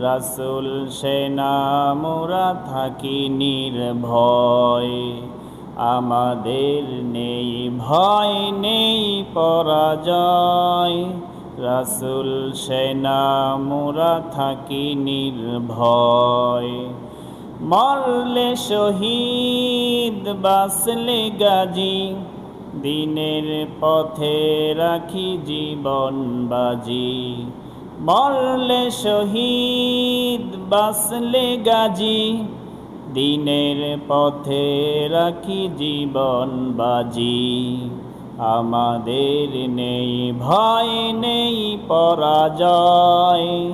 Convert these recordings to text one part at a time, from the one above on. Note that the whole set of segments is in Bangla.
রাসুল সেনা মোরা থাকি নির্ভয়। আমাদের নেই ভয়, নেই পরাজয়। রাসুল সেনা মোরা থাকি নির্ভয়। মরলে শহীদ বাসলে গাজী। দিনের পথে রাখি জীবন বাজি। মরলে শহীদ বাসলে গাজী। দিনের পথে রাখি জীবন বাজি। আমাদের নেই ভয়, নেই পরাজয়।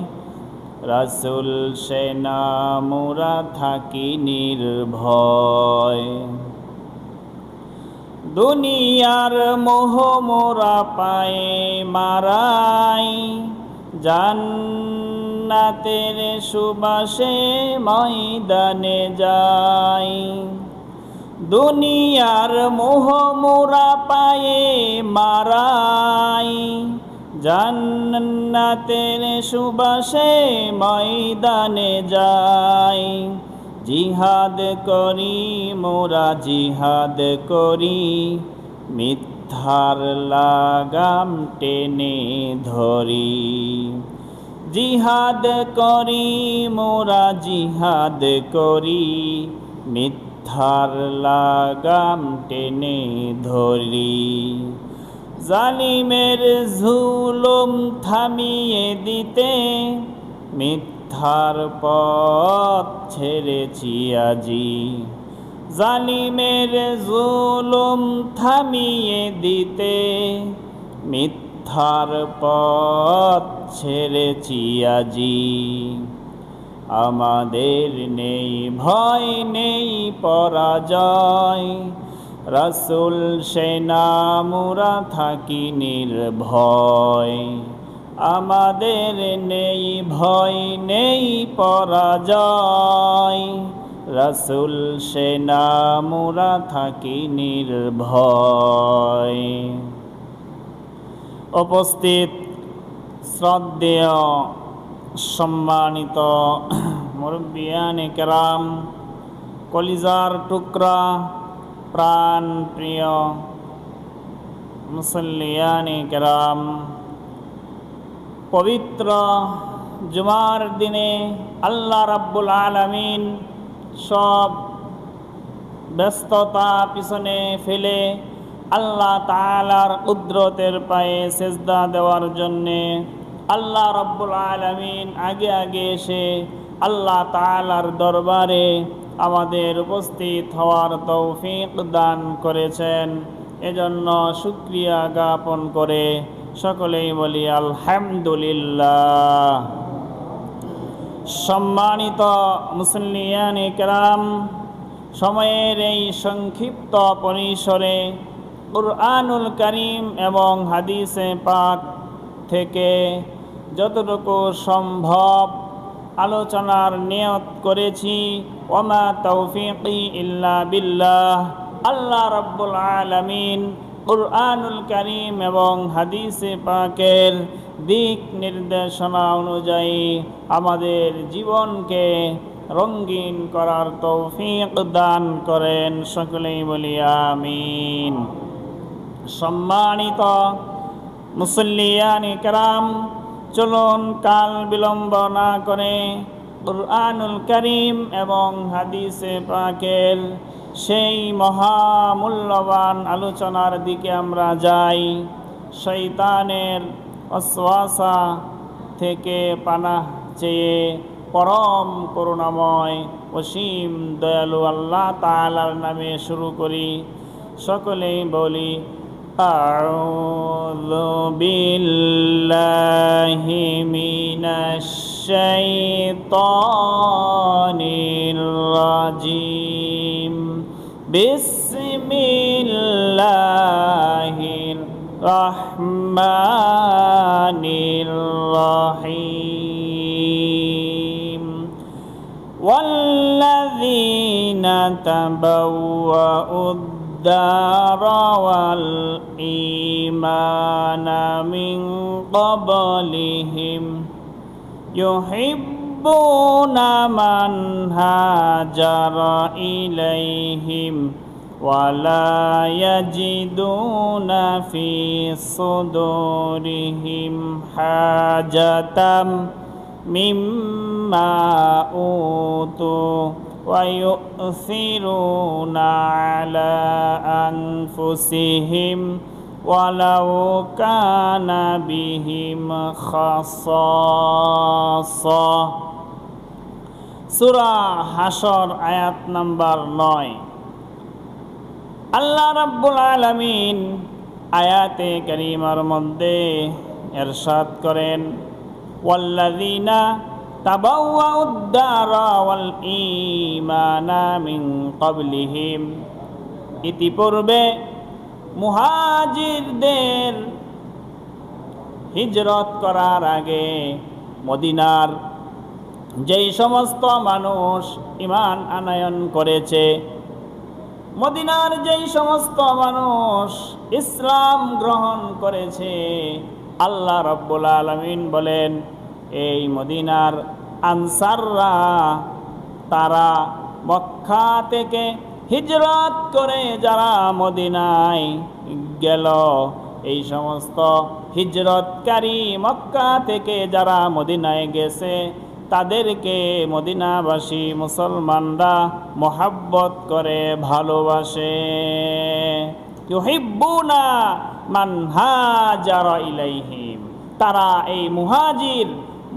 রাসুল, সেনা, মোরা থাকি নির্ভয়। দুনিয়ার মোহ মোরা পায়ে মারাই। জান্নাতের সুবাসে ময়দানে যাই। দুনিয়ার মোহ মোরা পায়ে মারাই। জান্নাতের সুবাসে ময়দানে যাই। জিহাদ করি, মোরা জিহাদ করি মিথ্যার লাগাম টেনে ধরি। জিহাদ করি, মোরা জিহাদ করি, মিথ্যার লাগাম টেনে ধরি। জালিমের ঝুলুম থামিয়ে দিতে, মিথ্যার পথ ছেড়েছি আজি। জালিমের জুলুম থামিয়ে দিতে, মিথ্যার পথ ছেড়েছি আজি। আমাদের নেই ভয়, নেই পরাজয়। রাসুল, সেনা, মোরা থাকি নির্ভয়। আমাদের নেই ভয়, নেই পরাজয়। রাসুল সেনা মোরা থাকি নির্ভয়। উপস্থিত, শ্রদ্ধেয়, সম্মানিত মুরব্বিয়ানে কেরাম, কলিজার টুকরা, প্রাণ প্রিয় মুসল্লিয়ানে কেরাম, পবিত্র জুমার দিনে আল্লাহ রাব্বুল আলামিন সব ব্যস্ততা পিছনে ফেলে আল্লাহ তালার কুদরতের পায়ে সেজদা দেওয়ার জন্যে আল্লাহ রব্বুল আলমিন আগে আগে এসে আল্লাহ তালার দরবারে আমাদের উপস্থিত হওয়ার তৌফিক দান করেছেন। এজন্য সুক্রিয়া জ্ঞাপন করে সকলেই বলি আলহামদুলিল্লাহ। সম্মানিত মুসলিয়ান ইকরাম সময়ের এই সংক্ষিপ্ত পরিসরে কুরআনুল করিম এবং হাদিসে পাক থেকে যতটুকু সম্ভব আলোচনার নিয়ত করেছি। ওমা তৌফিকি ইল্লা বিল্লাহ। আল্লাহ রব্বুল আলমিন কুরআনুল করিম এবং হাদিসে পাকের দিক নির্দেশনা অনুযায়ী আমাদের জীবনকে রঙ্গিন করার তৌফিক দান করেন সকলেই বলি আমিন। সম্মানিত মুসল্লিয়ান ইকরাম, চলুন কাল বিলম্ব না করে কুরআনুল করিম এবং হাদিসে পাকের সেই মহামূল্যবান আলোচনার দিকে আমরা যাই। শৈতানের অশ্বাসা থেকে পানাহ চেয়ে পরম করুণাময় অসীম দয়ালু আল্লাহ তালার নামে শুরু করি সকলেই বলি أعوذ بالله من الشيطان الرجيم بسم الله الرحمن والذين تبوأوا الدار والإيمان من قبلهم يحبون يحبون من هاجر إليهم ولا يجدون في صدورهم حاجة مما أوتوا ويؤثرون على أنفسهم ولو كان بهم خصاصة সুরা হাসর আয়াত নাম্বার নয় আল্লাহ রাব্বুল আলামিন আয়াতে করিমার মধ্যে এরশাদ করেন তাবাওয়াউদ দারা ওয়াল ঈমানা মিন ক্বাবলিহিম। ইতিপূর্বে মুহাজিরদের হিজরত করার আগে মদিনার যেই সমস্ত মানুষ ইমান আনয়ন করেছে, মদিনার যেই সমস্ত মানুষ ইসলাম গ্রহণ করেছে, আল্লাহ রব্বুল আলমিন বলেন এই মদিনার আনসাররা তারা মক্কা থেকে হিজরত করে যারা মদিনায় গেল, এই সমস্ত হিজরতকারী মক্কা থেকে যারা মদিনায় গেছে, তাদেরকে মদিনাবাসী মুসলমানরা মোহাব্বত করে ভালোবাসে। ইউহিব্বুনা মান ইলাইহিম, তারা এই মুহাজির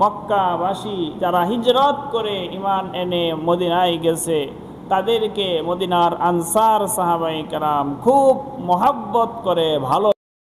মক্কাবাসী যারা হিজরত করে ইমান এনে মদিনায় গেছে, তাদেরকে মদিনার আনসার সাহাবাই কারাম খুব মহাব্বত করে ভালো